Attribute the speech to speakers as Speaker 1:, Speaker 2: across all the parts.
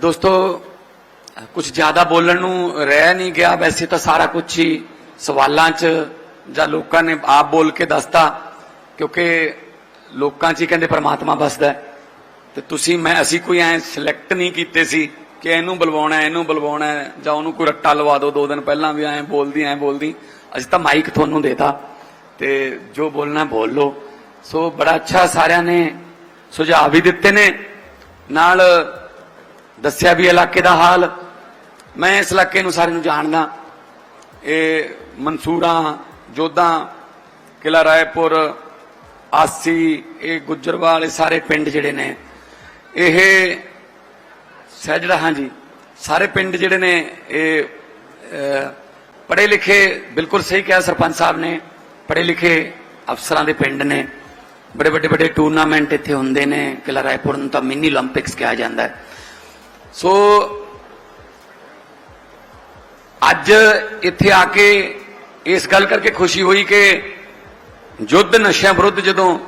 Speaker 1: ਦੋਸਤੋ ਕੁਝ ਜ਼ਿਆਦਾ ਬੋਲਣ ਨੂੰ ਰਹਿ ਨਹੀਂ ਗਿਆ, ਵੈਸੇ ਤਾਂ ਸਾਰਾ ਕੁਝ ਹੀ ਸਵਾਲਾਂ 'ਚ ਜਾਂ ਲੋਕਾਂ ਨੇ ਆਪ ਬੋਲ ਕੇ ਦੱਸਤਾ, ਕਿਉਂਕਿ ਲੋਕਾਂ 'ਚ ਹੀ ਕਹਿੰਦੇ ਪ੍ਰਮਾਤਮਾ ਵਸਦਾ ਹੈ। ਤੇ ਤੁਸੀਂ, ਮੈਂ, ਅਸੀਂ ਕੋਈ ਐ ਸਿਲੈਕਟ ਨਹੀਂ ਕੀਤੇ ਸੀ ਕਿ ਇਹਨੂੰ ਬੁਲਵਾਉਣਾ ਇਹਨੂੰ ਬੁਲਵਾਉਣਾ ਜਾਂ ਉਹਨੂੰ ਕੋਈ ਰੱਟਾ ਲਵਾ ਦਿਓ ਦੋ ਦਿਨ ਪਹਿਲਾਂ ਵੀ ਐ ਬੋਲਦੀ ਐ ਬੋਲਦੀ। ਅਸੀਂ ਤਾਂ ਮਾਈਕ ਤੁਹਾਨੂੰ ਦੇਤਾ। ਤੇ ਜੋ ਬੋਲਣਾ ਬੋਲ ਲਓ। ਸੋ ਬੜਾ ਅੱਛਾ ਸਾਰਿਆਂ ਨੇ ਸੁਝਾਅ ਵੀ ਦਿੱਤੇ ਨੇ। ਨਾਲ ਦੱਸਿਆ ਵੀ ਇਲਾਕੇ ਦਾ ਹਾਲ। ਮੈਂ ਇਸ ਇਲਾਕੇ ਨੂੰ ਸਾਰੇ ਨੂੰ ਜਾਣਦਾ। ਇਹ ਮਨਸੂਰਾ, ਜੋਧਾ ਕਿਲਾ ਰਾਏਪੁਰ, ਆਸੀ, ਇਹ ਗੁੱਜਰਵਾਲ, ਇਹ ਸਾਰੇ ਪਿੰਡ ਜਿਹੜੇ ਨੇ, ਇਹ ਸਹਿਜੜਾ ਹਾਂਜੀ ਸਾਰੇ ਪਿੰਡ ਜਿਹੜੇ ਨੇ, ਇਹ ਪੜੇ ਲਿਖੇ ਬਿਲਕੁਲ ਸਹੀ ਕਿਹਾ ਸਰਪੰਚ ਸਾਹਿਬ ਨੇ ਪੜੇ ਲਿਖੇ ਅਫਸਰਾਂ ਦੇ ਪਿੰਡ ਨੇ, ਬੜੇ ਵੱਡੇ ਵੱਡੇ ਟੂਰਨਾਮੈਂਟ ਇੱਥੇ ਹੁੰਦੇ ਨੇ ਕਿਲਾ ਰਾਏਪੁਰ ਨੂੰ ਤਾਂ ਮਿੰਨੀ 올림픽ਸ ਕਿਹਾ ਜਾਂਦਾ ਹੈ। ਸੋ ਅੱਜ ਇੱਥੇ ਆ ਕੇ ਇਸ ਗੱਲ ਕਰਕੇ ਖੁਸ਼ੀ ਹੋਈ ਕਿ ਯੁੱਧ ਨਸ਼ਿਆਂ ਵਿਰੁੱਧ ਜਦੋਂ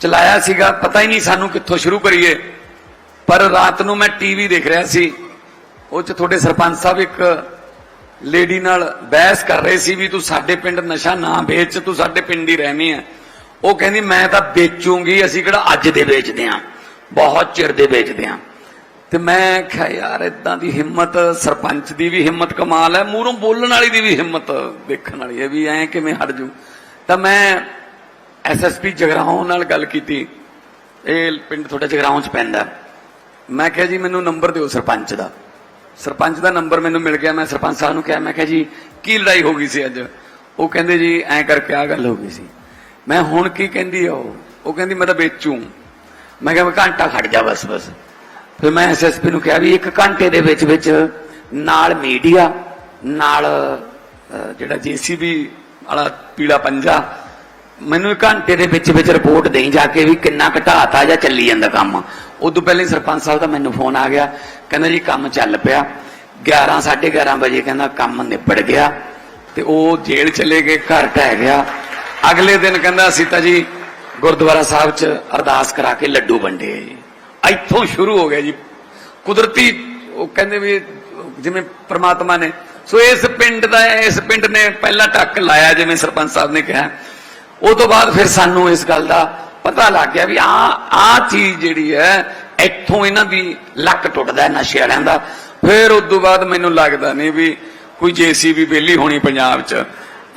Speaker 1: ਚਲਾਇਆ ਸੀਗਾ, ਪਤਾ ਹੀ ਨਹੀਂ ਸਾਨੂੰ ਕਿੱਥੋਂ ਸ਼ੁਰੂ ਕਰੀਏ। ਪਰ ਰਾਤ ਨੂੰ ਮੈਂ ਟੀਵੀ ਦੇਖ ਰਿਹਾ ਸੀ। ਉਹ ਚ ਤੁਹਾਡੇ ਸਰਪੰਚ ਸਾਹਿਬ ਇੱਕ ਲੇਡੀ ਨਾਲ ਬਹਿਸ ਕਰ ਰਹੇ ਸੀ ਵੀ ਤੂੰ ਸਾਡੇ ਪਿੰਡ ਨਸ਼ਾ ਨਾ ਵੇਚ, ਤੂੰ ਸਾਡੇ ਪਿੰਡ ਹੀ ਰਹਿਣੀ ਹੈ ਉਹ ਕਹਿੰਦੀ, ਮੈਂ ਤਾਂ ਵੇਚੂੰਗੀ, ਅਸੀਂ ਕਿਹੜਾ ਅੱਜ ਦੇ ਵੇਚਦੇ ਆਂ? ਬਹੁਤ ਚਿਰ ਦੇ ਵੇਚਦੇ ਆਂ। ਤੇ ਮੈਂ ਕਿਹਾ, ਯਾਰ ਇਦਾਂ ਦੀ ਹਿੰਮਤ, ਸਰਪੰਚ ਦੀ ਵੀ ਹਿੰਮਤ ਕਮਾਲ ਹੈ, ਮੂਹਰੋਂ ਬੋਲਣ ਵਾਲੀ ਦੀ ਵੀ ਹਿੰਮਤ ਦੇਖਣ ਵਾਲੀ ਹੈ ਵੀ ਐ ਕਿਵੇਂ ਹਟ ਜੂ? ਤਾਂ ਮੈਂ ਐਸਐਸਪੀ ਜਗਰਾਉਂ ਨਾਲ ਗੱਲ ਕੀਤੀ। ਇਹ ਪਿੰਡ ਤੁਹਾਡੇ ਜਗਰਾਉਂ ਚ ਪੈਂਦਾ। ਮੈਂ ਕਿਹਾ, ਜੀ, ਮੈਨੂੰ ਨੰਬਰ ਦਿਓ ਸਰਪੰਚ ਦਾ। ਸਰਪੰਚ ਦਾ ਨੰਬਰ ਮੈਨੂੰ ਮਿਲ ਗਿਆ। ਮੈਂ ਸਰਪੰਚ ਸਾਹਿਬ ਨੂੰ ਕਿਹਾ, ਮੈਂ ਕਿਹਾ, ਜੀ, ਕੀ ਲੜਾਈ ਹੋ ਗਈ ਸੀ ਅੱਜ? ਉਹ ਕਹਿੰਦੇ, ਜੀ, ਐਂ ਕਰਕੇ ਆ ਗੱਲ ਹੋ ਗਈ ਸੀ। ਮੈਂ, ਹੁਣ ਕੀ ਕਹਿੰਦੀ ਆ ਉਹ? ਉਹ ਕਹਿੰਦੀ, ਮੈਂ ਤਾਂ ਵੇਚੂ। ਮੈਂ ਕਿਹਾ, ਮੈਂ ਘੰਟਾ ਖੜ ਜਾ, ਬਸ ਬਸ। ਫਿਰ ਮੈਂ ਐਸਐਸਪੀ ਨੂੰ ਕਿਹਾ ਵੀ ਇੱਕ ਘੰਟੇ ਦੇ ਵਿੱਚ ਵਿੱਚ ਨਾਲ ਮੀਡੀਆ ਨਾਲ ਅਹ, ਜਿਹੜਾ ਜੀਸੀਬੀ ਵਾਲਾ ਪੀਲਾ ਪੰਜਾ ਮੈਨੂੰ ਘੰਟੇ ਦੇ ਵਿੱਚ ਵਿੱਚ ਰਿਪੋਰਟ ਦੇਈ ਜਾ ਕੇ ਵੀ ਕਿੰਨਾ ਘਟਾਤਾ ਜਾਂ ਚੱਲੀ ਜਾਂਦਾ ਕੰਮ। ਉਦੋਂ ਪਹਿਲੇ ਸਰਪੰਚ ਸਾਹਿਬ ਦਾ ਮੈਨੂੰ ਫੋਨ ਆ ਗਿਆ ਕਹਿੰਦਾ ਜੀ ਕੰਮ ਚੱਲ ਪਿਆ। 11 11:30 ਵਜੇ ਕਹਿੰਦਾ ਕੰਮ ਨਿਬੜ ਗਿਆ ਤੇ ਉਹ ਜੇਲ੍ਹ ਚਲੇ ਗਏ ਘਰ ਢਹਿ ਗਿਆ। ਅਗਲੇ ਦਿਨ ਕਹਿੰਦਾ ਅਸੀਂ ਤਾਂ ਜੀ ਗੁਰਦੁਆਰਾ ਸਾਹਿਬ 'ਚ ਅਰਦਾਸ ਕਰਾ ਕੇ ਲੱਡੂ ਵੰਡੇ। ਜੀ ਇੱਥੋਂ ਸ਼ੁਰੂ ਹੋ ਗਿਆ ਜੀ। ਕੁਦਰਤੀ, ਉਹ ਕਹਿੰਦੇ ਵੀ, ਜਿਵੇਂ ਪ੍ਰਮਾਤਮਾ ਨੇ। ਸੋ ਇਸ ਪਿੰਡ ਦਾ, ਇਸ ਪਿੰਡ ਨੇ ਪਹਿਲਾ ਟੱਕ ਲਾਇਆ, ਜਿਵੇਂ ਸਰਪੰਚ ਸਾਹਿਬ ਨੇ ਕਿਹਾ। ਉਹ ਤੋਂ ਬਾਅਦ ਫਿਰ ਸਾਨੂੰ ਇਸ ਗੱਲ ਦਾ ਪਤਾ ਲੱਗ ਗਿਆ ਵੀ ਆ ਆ ਚੀਜ਼ ਜਿਹੜੀ ਹੈ, ਇੱਥੋਂ ਇਹਨਾਂ ਦੀ ਲੱਕ ਟੁੱਟਦਾ ਨਸ਼ੇ ਵਾਲਿਆਂ ਦਾ। ਫਿਰ ਉਸ ਤੋਂ ਬਾਅਦ ਮੈਨੂੰ ਲੱਗਦਾ ਨਹੀਂ ਵੀ ਕੋਈ ਜੀਸੀਬੀ ਬੇਲੀ ਹੋਣੀ ਪੰਜਾਬ 'ਚ।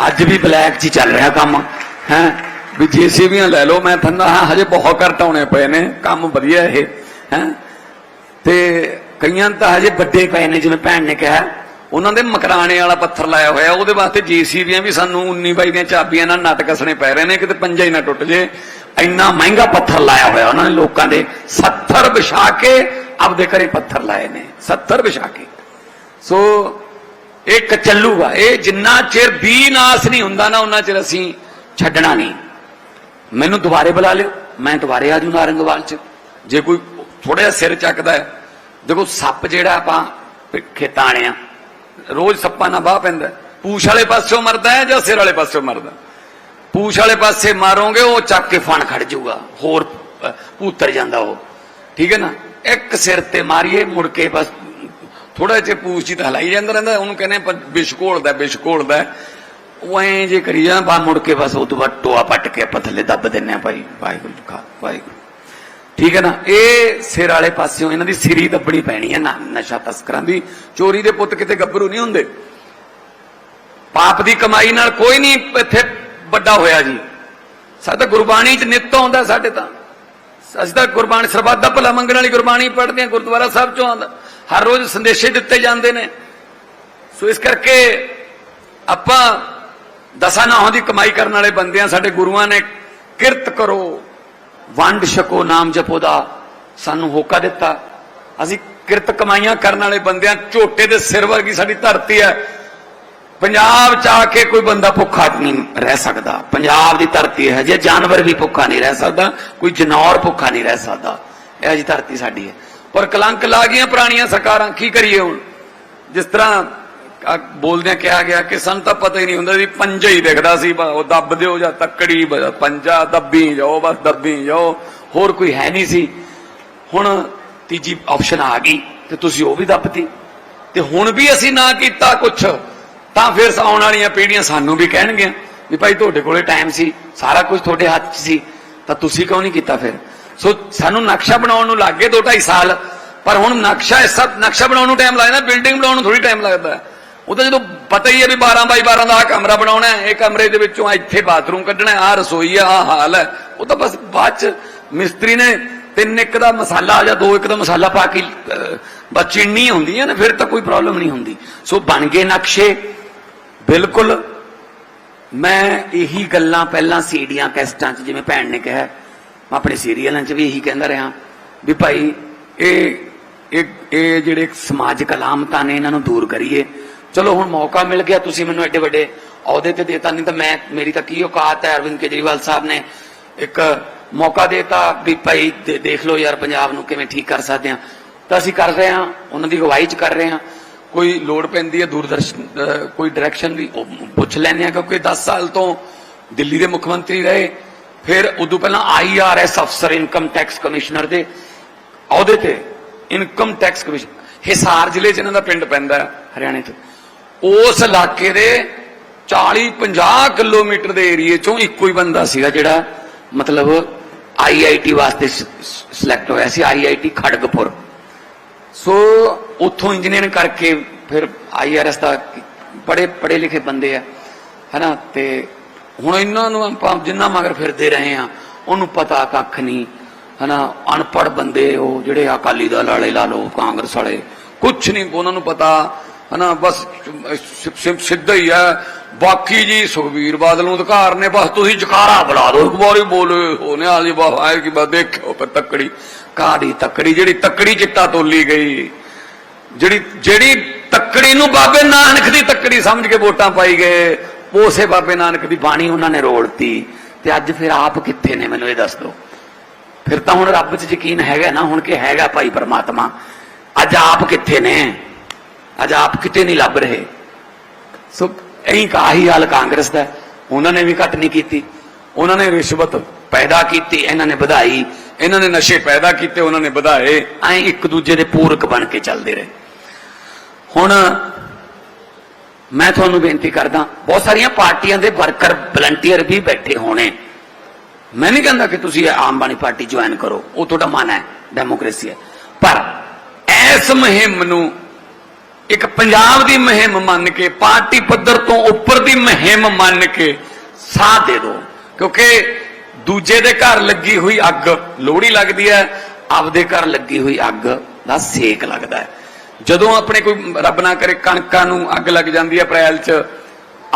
Speaker 1: ਅੱਜ ਵੀ ਬਲੈਕ 'ਚ ਹੀ ਚੱਲ ਰਿਹਾ ਕੰਮ, ਹੈ। ਵੀ ਜੀਸੀਬੀਆਂ ਲੈ ਲਓ, ਮੈਂ ਥੰਦਾ ਹਾਂ ਹਜੇ ਬਹੁਤ ਘੱਟ ਪਏ ਨੇ। ਕੰਮ ਵਧੀਆ ਇਹ। ਹੈ? ਤੇ ਕਈਆਂ ਤਾਂ ਹਜੇ ਵੱਡੇ ਪਏ ਨੇ, ਜਿਵੇਂ ਭੈਣ ਨੇ ਕਿਹਾ। ਉਹਨਾਂ ਦੇ ਮਕਰਾਣੇ ਵਾਲਾ ਪੱਥਰ ਲਾਇਆ ਹੋਇਆ, ਉਹਦੇ ਵਾਸਤੇ ਜੀਸੀਬੀਆਂ ਵੀ ਸਾਨੂੰ 19 ਬਾਈ ਦੀਆਂ ਚਾਬੀਆਂ ਨਾਲ ਨੱਟ ਕੱਸਣੇ ਪੈ ਰਹੇ ਨੇ, ਕਿਤੇ ਪੰਜਾ ਹੀ ਨਾ ਟੁੱਟ ਜੇ। ਇੰਨਾ ਮਹਿੰਗਾ ਪੱਥਰ ਲਾਇਆ ਹੋਇਆ ਉਹਨਾਂ ਨੇ ਲੋਕਾਂ ਦੇ। 70 ਵਿਛਾ ਕੇ ਆਪਦੇ ਘਰੇ ਪੱਥਰ ਲਾਏ ਨੇ 70 ਵਿਛਾ ਕੇ। ਸੋ, ਇਹ ਕਚੱਲੂ ਆ। ਇਹ ਜਿੰਨਾ ਚਿਰ ਵੀ ਨਾਸ ਨਹੀਂ ਹੁੰਦਾ ਨਾ, ਉਹਨਾਂ ਚਿਰ ਅਸੀਂ ਛੱਡਣਾ ਨਹੀਂ। ਮੈਨੂੰ ਦੁਬਾਰੇ ਬੁਲਾ ਲਿਓ, ਮੈਂ ਦੁਬਾਰੇ ਆ ਜੂ ਨਾਰੰਗਵਾਲ ਚ। ਜੇ ਕੋਈ ਥੋੜਾ ਜਿਹਾ ਸਿਰ ਚੱਕਦਾ ਹੈ। ਦੇਖੋ, ਸੱਪ ਜਿਹੜਾ ਆਪਾਂ ਪ- ਖੇਤਾਂ ਵਾਲੇ ਰੋਜ਼ ਸੱਪਾਂ ਨਾਲ ਬਾਹ ਪੈਂਦਾ ਪੂਛ ਵਾਲੇ ਪਾਸਿਓਂ ਮਰਦਾ ਹੈ ਜਾਂ ਸਿਰ ਵਾਲੇ ਪਾਸਿਓਂ ਮਰਦਾ ਪੂਛ ਵਾਲੇ ਪਾਸੇ ਮਾਰੋਗੇ, ਉਹ ਚੱਕ ਕੇ ਫਣ ਖੜ ਜਾਊਗਾ, ਹੋਰ ਉਤਰ ਜਾਂਦਾ ਉਹ। ਠੀਕ ਹੈ ਨਾ? ਇੱਕ ਸਿਰ ਤੇ ਮਾਰੀਏ, ਮੁੜ ਕੇ ਬਸ ਥੋੜਾ ਜਿਹਾ ਪੂਛ ਜੀ ਤਾਂ ਹਲਾਈ ਜਾਂਦਾ ਰਹਿੰਦਾ ਉਹਨੂੰ ਕਹਿੰਦੇ ਪਰ ਵਿਸ਼ ਘੋਲਦਾ ਵਿਸ਼ ਘੋਲਦਾ ਉਹ ਐਂ ਜੇ ਕਰੀ ਜਾਂ ਬਾ ਮੁੜ ਕੇ ਬਸ ਉਹ ਤੋਂ ਬਾਅਦ ਟੋਆ ਪੱਟ ਕੇ ਆਪਾਂ ਥੱਲੇ ਦੱਬ ਦਿੰਨੇ ਆ ਭਾਈ। ਵਾਹਿਗੁਰੂ ਜੀ ਕਾ ਵਾਹਿਗੁਰੂ ਠੀਕ ਹੈ ਨਾ? ਇਹ ਸਿਰ ਵਾਲੇ ਪਾਸਿਓਂ ਇਹਨਾਂ ਦੀ ਸਿਰੀ ਦੱਬਣੀ ਪੈਣੀ ਹੈ, ਨਾ ਨਸ਼ਾ ਤਸਕਰਾਂ ਦੀ। ਚੋਰੀ ਦੇ ਪੁੱਤ ਕਿਤੇ ਗੱਭਰੂ ਨਹੀਂ ਹੁੰਦੇ। ਪਾਪ ਦੀ ਕਮਾਈ ਨਾਲ ਕੋਈ ਨਹੀਂ ਇੱਥੇ ਵੱਡਾ ਹੋਇਆ ਜੀ। ਸਾਡਾ ਗੁਰਬਾਣੀ ਚ ਨਿੱਤ ਆਉਂਦਾ ਸਾਡੇ ਤਾਂ। ਅਸੀਂ ਤਾਂ ਗੁਰਬਾਣੀ ਸਰਬੱਤ ਦਾ ਭਲਾ ਮੰਗਣ ਵਾਲੀ ਗੁਰਬਾਣੀ ਪੜ੍ਹਦੇ ਹਾਂ, ਗੁਰਦੁਆਰਾ ਸਾਹਿਬ ਚੋਂ ਆਉਂਦਾ। ਹਰ ਰੋਜ਼ ਸੰਦੇਸ਼ੇ ਦਿੱਤੇ ਜਾਂਦੇ ਨੇ। ਸੋ ਇਸ ਕਰਕੇ ਆਪਾਂ ਦਸਾਂ ਨਾਹਾਂ ਦੀ ਕਮਾਈ ਕਰਨ ਵਾਲੇ ਬੰਦੇ ਆ ਸਾਡੇ ਗੁਰੂਆਂ ਨੇ ਕਿਰਤ ਕਰੋ। ਵੰਡ ਛਕੋ, ਨਾਮ ਜਪੋ ਦਾ। ਸਾਨੂੰ ਹੋਕਾ ਦਿੱਤਾ। ਅਸੀਂ ਕਿਰਤ ਕਮਾਈਆਂ ਕਰਨ ਵਾਲੇ ਬੰਦਿਆਂ, ਝੋਟੇ ਦੇ ਸਿਰ ਵਰਗੀ ਸਾਡੀ ਧਰਤੀ ਹੈ। ਪੰਜਾਬ ਚ ਆ ਕੇ ਕੋਈ ਬੰਦਾ ਭੁੱਖਾ ਨਹੀਂ ਰਹਿ ਸਕਦਾ। ਪੰਜਾਬ ਦੀ ਧਰਤੀ ਹੈ ਜੇ ਜਾਨਵਰ ਵੀ ਭੁੱਖਾ ਨਹੀਂ ਰਹਿ ਸਕਦਾ, ਕੋਈ ਜਨੌਰ ਭੁੱਖਾ ਨਹੀਂ ਰਹਿ ਸਕਦਾ। ਇਹ ਜੀ ਧਰਤੀ ਸਾਡੀ ਹੈ। ਪਰ ਕਲੰਕ ਲਾ ਗਈਆਂ ਪੁਰਾਣੀਆਂ ਸਰਕਾਰਾਂ, ਕੀ ਕਰੀਏ ਹੁਣ? ਜਿਸ ਤਰ੍ਹਾਂ ਬੋਲਦਿਆਂ ਕਿਹਾ ਗਿਆ ਕਿ ਸਾਨੂੰ ਤਾਂ ਪਤਾ ਹੀ ਨਹੀਂ ਹੁੰਦਾ ਵੀ ਪੰਜਾ ਹੀ ਦਿਖਦਾ ਸੀ ਉਹ ਦੱਬ ਦਿਓ ਜਾਂ ਤੱਕੜੀ ਪੰਜਾ, ਦੱਬੀ ਜਾਓ, ਬਸ ਦੱਬੀ ਜਾਓ, ਹੋਰ ਕੋਈ ਹੈ ਨਹੀਂ ਸੀ। ਹੁਣ ਤੀਜੀ ਆਪਸ਼ਨ ਆ ਗਈ ਤੇ ਤੁਸੀਂ ਉਹ ਵੀ ਦੱਬਤੀ। ਤੇ ਹੁਣ ਵੀ ਅਸੀਂ ਨਾ ਕੀਤਾ ਕੁਛ, ਤਾਂ ਫਿਰ ਆਉਣ ਵਾਲੀਆਂ ਪੀੜ੍ਹੀਆਂ ਸਾਨੂੰ ਵੀ ਕਹਿਣਗੀਆਂ ਵੀ ਭਾਈ ਤੁਹਾਡੇ ਕੋਲੇ ਟਾਈਮ ਸੀ, ਸਾਰਾ ਕੁਝ ਤੁਹਾਡੇ ਹੱਥ 'ਚ ਸੀ, ਤਾਂ ਤੁਸੀਂ ਕਿਉਂ ਨਹੀਂ ਕੀਤਾ ਫਿਰ? ਸੋ ਸਾਨੂੰ ਨਕਸ਼ਾ ਬਣਾਉਣ ਨੂੰ ਲੱਗ ਗਏ 2.5 ਸਾਲ, ਪਰ ਹੁਣ ਨਕਸ਼ਾ ਇਸ ਸਭ ਨਕਸ਼ਾ ਬਣਾਉਣ ਨੂੰ ਟਾਈਮ ਲੱਗਦਾ ਬਿਲਡਿੰਗ ਬਣਾਉਣ ਨੂੰ ਥੋੜੀ ਟਾਈਮ ਲੱਗਦਾ। ਹੈ। ਉਹ ਤਾਂ ਜਦੋਂ ਪਤਾ ਹੀ ਹੈ ਵੀ 12 ਬਾਈ 12 ਦਾ ਆਹ ਕਮਰਾ ਬਣਾਉਣਾ ਹੈ, ਇਹ ਕਮਰੇ ਦੇ ਵਿੱਚੋਂ ਆਹ ਇੱਥੇ ਬਾਥਰੂਮ ਕੱਢਣਾ ਹੈ, ਆਹ ਰਸੋਈ ਆ ਆਹ ਹਾਲ ਹੈ। ਉਹ ਤਾਂ ਬਸ ਬਾਅਦ ਚ ਮਿਸਤਰੀ ਨੇ ਤਿੰਨ ਇੱਕ ਦਾ ਮਸਾਲਾ ਜਾਂ ਦੋ ਇੱਕ ਦਾ ਮਸਾਲਾ ਪਾ ਕੇ ਬਸ ਚਿੰਨੀ ਹੁੰਦੀ ਹੈ ਨਾ, ਫਿਰ ਤਾਂ ਕੋਈ ਪ੍ਰੋਬਲਮ ਨਹੀਂ ਹੁੰਦੀ। ਸੋ ਬਣ ਗਏ ਨਕਸ਼ੇ। ਬਿਲਕੁਲ ਮੈਂ ਇਹੀ ਗੱਲਾਂ ਪਹਿਲਾਂ ਸੀਡੀਆਂ ਕੈਸਟਾਂ 'ਚ, ਜਿਵੇਂ ਭੈਣ ਨੇ ਕਿਹਾ, ਮੈਂ ਆਪਣੇ ਸੀਰੀਅਲਾਂ 'ਚ ਵੀ ਇਹੀ ਕਹਿੰਦਾ ਰਿਹਾ ਵੀ ਭਾਈ, ਇਹ ਇਹ ਇਹ ਜਿਹੜੇ ਸਮਾਜਿਕ ਅਲਾਮਤਾਂ ਨੇ, ਇਹਨਾਂ ਨੂੰ ਦੂਰ ਕਰੀਏ। ਚਲੋ ਹੁਣ ਮੌਕਾ ਮਿਲ ਗਿਆ, ਤੁਸੀਂ ਮੈਨੂੰ ਐਡੇ ਵੱਡੇ ਅਹੁਦੇ ਤੇ ਦੇਤਾ, ਨਹੀਂ ਤਾਂ ਮੈਂ, ਮੇਰੀ ਤਾਂ ਕੀ ਔਕਾਤ ਹੈ, ਅਰਵਿੰਦ ਕੇਜਰੀਵਾਲ ਸਾਹਿਬ ਨੇ ਇੱਕ ਮੌਕਾ ਦੇਤਾ ਵੀ ਭਾਈ ਦੇਖ ਲਓ ਯਾਰ ਪੰਜਾਬ ਨੂੰ ਕਿਵੇਂ ਠੀਕ ਕਰ ਸਕਦੇ ਹਾਂ। ਤਾਂ ਅਸੀਂ ਕਰ ਰਹੇ ਹਾਂ, ਉਹਨਾਂ ਦੀ ਅਗਵਾਈ 'ਚ ਕਰ ਰਹੇ ਹਾਂ। ਕੋਈ ਲੋੜ ਪੈਂਦੀ ਹੈ, ਦੂਰਦਰਸ਼ਨ ਕੋਈ ਡਾਇਰੈਕਸ਼ਨ ਵੀ ਪੁੱਛ ਲੈਂਦੇ ਆ ਕਿਉਂਕਿ 10 ਸਾਲ ਤੋਂ ਦਿੱਲੀ ਦੇ ਮੁੱਖ ਮੰਤਰੀ ਰਹੇ, ਫਿਰ ਉਦੋਂ ਪਹਿਲਾਂ ਆਈਆਰਐਸ ਅਫਸਰ ਇਨਕਮ ਟੈਕਸ ਕਮਿਸ਼ਨਰ ਦੇ ਅਹੁਦੇ ਤੇ ਇਨਕਮ ਟੈਕਸ ਕਮਿਸ਼ਨ ਹਿਸਾਰ ਜ਼ਿਲ੍ਹੇ 'ਚ ਇਹਨਾਂ ਦਾ ਪਿੰਡ ਪੈਂਦਾ, ਹਰਿਆਣੇ 'ਚ ਉਸ ਇਲਾਕੇ ਦੇ 40 50 ਕਿਲੋਮੀਟਰ ਦੇ ਏਰੀਏ 'ਚੋਂ ਇੱਕੋ ਹੀ ਬੰਦਾ ਸੀਗਾ ਜਿਹੜਾ ਮਤਲਬ ਆਈਆਈਟੀ ਵਾਸਤੇ ਸਿਲੈਕਟ ਹੋਇਆ ਸੀ ਆਈਆਈਟੀ ਖੜਗਪੁਰ। ਸੋ ਉੱਥੋਂ ਇੰਜੀਨੀਅਰਿੰਗ ਕਰਕੇ ਫਿਰ ਆਈਆਰਐਸ ਦਾ ਬੜੇ ਪੜੇ ਲਿਖੇ ਬੰਦੇ ਆ, ਹਨਾ? ਤੇ ਹੁਣ ਇਹਨਾਂ ਨੂੰ ਆਪਾਂ ਜਿੰਨਾ ਮਗਰ ਫਿਰਦੇ ਰਹੇ ਆ ਉਹਨੂੰ ਪਤਾ ਕੱਖ ਨਹੀਂ, ਹਨਾ? ਅਨਪੜ ਬੰਦੇ ਉਹ ਜਿਹੜੇ ਅਕਾਲੀ ਦਲ ਵਾਲੇ ਲਾ ਲਓ, ਕਾਂਗਰਸ ਵਾਲੇ ਕੁਝ ਨਹੀਂ, ਉਹਨਾਂ ਨੂੰ ਪਤਾ ਹਨਾ, ਬਸ ਸਿੱਧਾ ਹੀ ਹੈ। ਬਾਕੀ ਜੀ ਸੁਖਬੀਰ ਬਾਦਲ ਨੂੰ ਅਧਿਕਾਰ ਨੇ, ਬਸ ਤੁਸੀਂ ਜਕਾਰਾ ਬੁਲਾ ਦਿਓ। ਇੱਕ ਵਾਰੀ ਬੋਲੇ ਹੋਨੇ ਵਾਲੀ ਬਸ ਆਏ ਕਿ ਬਸ ਦੇਖੋ ਪਰ ਤੱਕੜੀ। ਕਾਦੀ ਤੱਕੜੀ? ਜਿਹੜੀ ਤੱਕੜੀ ਚਿੱਟਾ ਤੋਲੀ ਗਈ। ਜਿਹੜੀ ਜਿਹੜੀ ਤੱਕੜੀ ਨੂੰ ਬਾਬੇ ਨਾਨਕ ਦੀ ਤੱਕੜੀ ਸਮਝ ਕੇ ਵੋਟਾਂ ਪਾਈ ਗਏ, ਉਸੇ ਬਾਬੇ ਨਾਨਕ ਦੀ ਬਾਣੀ ਉਹਨਾਂ ਨੇ ਰੋੜਤੀ ਤੇ ਅੱਜ ਫਿਰ ਆਪ ਕਿੱਥੇ ਨੇ, ਮੈਨੂੰ ਇਹ ਦੱਸ ਦਿਓ। ਫਿਰ ਤਾਂ ਹੁਣ ਰੱਬ 'ਚ ਯਕੀਨ ਹੈਗਾ ਨਾ, ਹੁਣ ਕਿ ਹੈਗਾ ਭਾਈ ਪਰਮਾਤਮਾ। ਅੱਜ ਆਪ ਕਿੱਥੇ ਨੇ? ਅੱਜ ਆਪ ਕਿਤੇ ਨਹੀਂ ਲੱਭ ਰਹੇ। ਸੋ ਇਹੀ ਕਾਹੀ ਹਾਲ ਕਾਂਗਰਸ ਦਾ ਉਹਨਾਂ ਨੇ ਵੀ ਘੱਟ ਨਹੀਂ ਕੀਤੀ। ਉਹਨਾਂ ਨੇ ਰਿਸ਼ਵਤ ਪੈਦਾ ਕੀਤੀ, ਇਹਨਾਂ ਨੇ ਵਧਾਈ। ਇਹਨਾਂ ਨੇ ਨਸ਼ੇ ਪੈਦਾ ਕੀਤੇ, ਉਹਨਾਂ ਨੇ ਵਧਾਏ। ਐਂ ਇੱਕ ਦੂਜੇ ਦੇ ਪੂਰਕ ਬਣ ਕੇ ਚੱਲਦੇ ਰਹੇ। ਹੁਣ ਮੈਂ ਤੁਹਾਨੂੰ ਬੇਨਤੀ ਕਰਦਾ, ਬਹੁਤ ਸਾਰੀਆਂ ਪਾਰਟੀਆਂ ਦੇ ਵਰਕਰ, ਵਲੰਟੀਅਰ ਵੀ ਬੈਠੇ ਹੋਣੇ। ਮੈਂ ਨਹੀਂ ਕਹਿੰਦਾ ਕਿ ਤੁਸੀਂ ਆਮ ਬਾਣੀ ਪਾਰਟੀ ਜੁਆਇਨ ਕਰੋ। ਉਹ ਤੁਹਾਡਾ ਮਨ ਹੈ ਡੈਮੋਕ੍ਰੇਸੀ ਹੈ। ਪਰ ਇਸ ਮੁਹਿੰਮ ਨੂੰ ਇੱਕ ਪੰਜਾਬ ਦੀ ਮੁਹਿੰਮ ਮੰਨ ਕੇ, ਪਾਰਟੀ ਪੱਧਰ ਤੋਂ ਉੱਪਰ ਦੀ ਮੁਹਿੰਮ ਮੰਨ ਕੇ ਸਾਥ ਦੇ ਦਿਓ। ਕਿਉਂਕਿ ਦੂਜੇ ਦੇ ਘਰ ਲੱਗੀ ਹੋਈ ਅੱਗ ਲੋਹੜੀ ਲੱਗਦੀ ਹੈ, ਆਪਦੇ ਘਰ ਲੱਗੀ ਹੋਈ ਅੱਗ ਦਾ ਸੇਕ ਲੱਗਦਾ ਹੈ। ਜਦੋਂ ਆਪਣੇ ਕੋਈ ਰੱਬ ਨਾ ਕਰੇ, ਕਣਕਾਂ ਨੂੰ ਅੱਗ ਲੱਗ ਜਾਂਦੀ ਹੈ ਅਪ੍ਰੈਲ 'ਚ,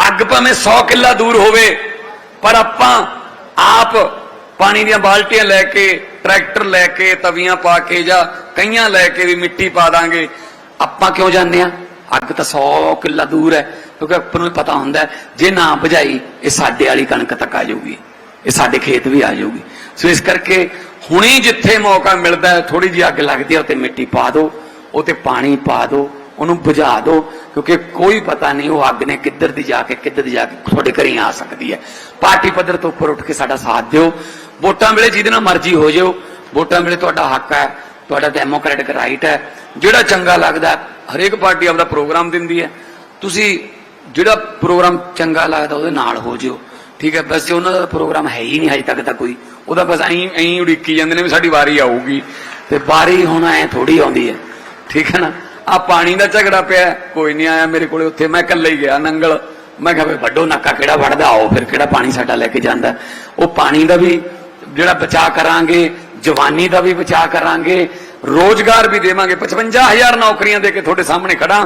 Speaker 1: ਅੱਗ ਭਾਵੇਂ 100 ਕਿੱਲਾ ਦੂਰ ਹੋਵੇ, ਪਰ ਆਪਾਂ ਆਪ ਪਾਣੀ ਦੀਆਂ ਬਾਲਟੀਆਂ ਲੈ ਕੇ, ਟਰੈਕਟਰ ਲੈ ਕੇ, ਤਵੀਆਂ ਪਾ ਕੇ ਜਾਂ ਕਈਆਂ ਲੈ ਕੇ ਵੀ ਮਿੱਟੀ ਪਾ ਦਾਂਗੇ ਆਪਾਂ ਕਿਉਂ ਜਾਂਦੇ ਆ ਅੱਗ ਤਾਂ 100 ਕਿੱਲਾ ਦੂਰ ਹੈ, ਕਿਉਂਕਿ ਆਪਾਂ ਨੂੰ ਪਤਾ ਹੁੰਦਾ ਜੇ ਨਾ ਬੁਝਾਈ, ਇਹ ਸਾਡੇ ਵਾਲੀ ਕਣਕ ਤੱਕ ਆ ਜਾਊਗੀ, ਇਹ ਸਾਡੇ ਖੇਤ ਵੀ ਆ ਜਾਊਗੀ। ਸੋ ਇਸ ਕਰਕੇ ਹੁਣੇ ਜਿੱਥੇ ਮੌਕਾ ਮਿਲਦਾ ਹੈ ਥੋੜੀ ਜਿਹੀ ਅੱਗ ਲੱਗਦੀ ਹੈ ਉੱਤੇ ਮਿੱਟੀ ਪਾ ਦਿਓ ਉਹ ਤੇ ਪਾਣੀ ਪਾ ਦਿਓ, ਉਹਨੂੰ ਬੁਝਾ ਦਿਓ, ਕਿਉਂਕਿ ਕੋਈ ਪਤਾ ਨਹੀਂ ਉਹ ਅੱਗ ਨੇ ਕਿੱਧਰ ਦੀ ਜਾ ਕੇ, ਕਿੱਧਰ ਦੀ ਜਾ ਕੇ ਤੁਹਾਡੇ ਘਰੇ ਆ ਸਕਦੀ ਹੈ। ਪਾਰਟੀ ਪੱਧਰ ਤੋਂ ਉੱਪਰ ਉੱਠ ਕੇ ਸਾਡਾ ਸਾਥ ਦਿਓ। ਵੋਟਾਂ ਵੇਲੇ ਜਿਹਦੇ ਨਾਲ ਮਰਜ਼ੀ ਹੋ ਜਿਓ, ਵੋਟਾਂ ਵੇਲੇ ਤੁਹਾਡਾ ਹੱਕ ਹੈ, ਤੁਹਾਡਾ ਡੈਮੋਕ੍ਰੈਟਿਕ ਰਾਈਟ ਹੈ। ਜਿਹੜਾ ਚੰਗਾ ਲੱਗਦਾ ਹਰੇਕ ਪਾਰਟੀ ਆਪਦਾ ਪ੍ਰੋਗਰਾਮ ਦਿੰਦੀ ਹੈ। ਤੁਸੀਂ ਜਿਹੜਾ ਪ੍ਰੋਗਰਾਮ ਚੰਗਾ ਲੱਗਦਾ ਉਹਦੇ ਨਾਲ ਹੋ ਜਿਓ। ਠੀਕ ਹੈ ਬਸ ਜੇ ਉਹਨਾਂ ਦਾ ਪ੍ਰੋਗਰਾਮ ਹੈ ਹੀ ਨਹੀਂ ਹਜੇ ਤੱਕ ਤਾਂ ਕੋਈ। ਉਹਦਾ ਬਸ ਐਂ ਐਂ ਉਡੀਕੀ ਜਾਂਦੇ ਨੇ ਵੀ ਸਾਡੀ ਵਾਰੀ ਆਊਗੀ। ਤੇ ਵਾਰੀ ਹੁਣ ਐ ਥੋੜੀ ਆਉਂਦੀ ਹੈ। ਠੀਕ ਹੈ ਨਾ? ਆ ਪਾਣੀ ਦਾ ਝਗੜਾ ਪਿਆ, ਕੋਈ ਨਹੀਂ ਆਇਆ ਮੇਰੇ ਕੋਲੇ ਉੱਥੇ। ਮੈਂ ਇਕੱਲਾ ਹੀ ਗਿਆ ਨੰਗਲ। ਮੈਂ ਕਿਹਾ ਵੀ ਵੱਡੋ ਨਾਕਾ ਕਿਹੜਾ ਵੜਦਾ ਆਓ ਫਿਰ ਕਿਹੜਾ ਪਾਣੀ ਸਾਡਾ ਲੈ ਕੇ ਜਾਂਦਾ। ਉਹ ਪਾਣੀ ਦਾ ਵੀ ਜਿਹੜਾ ਬਚਾਅ ਕਰਾਂਗੇ, ਜਵਾਨੀ ਦਾ ਵੀ ਬਚਾਅ ਕਰਾਂਗੇ ਰੋਜ਼ਗਾਰ ਵੀ ਦੇਵਾਂਗੇ। 55000 ਨੌਕਰੀਆਂ ਦੇ ਕੇ ਤੁਹਾਡੇ ਸਾਹਮਣੇ ਖੜਾ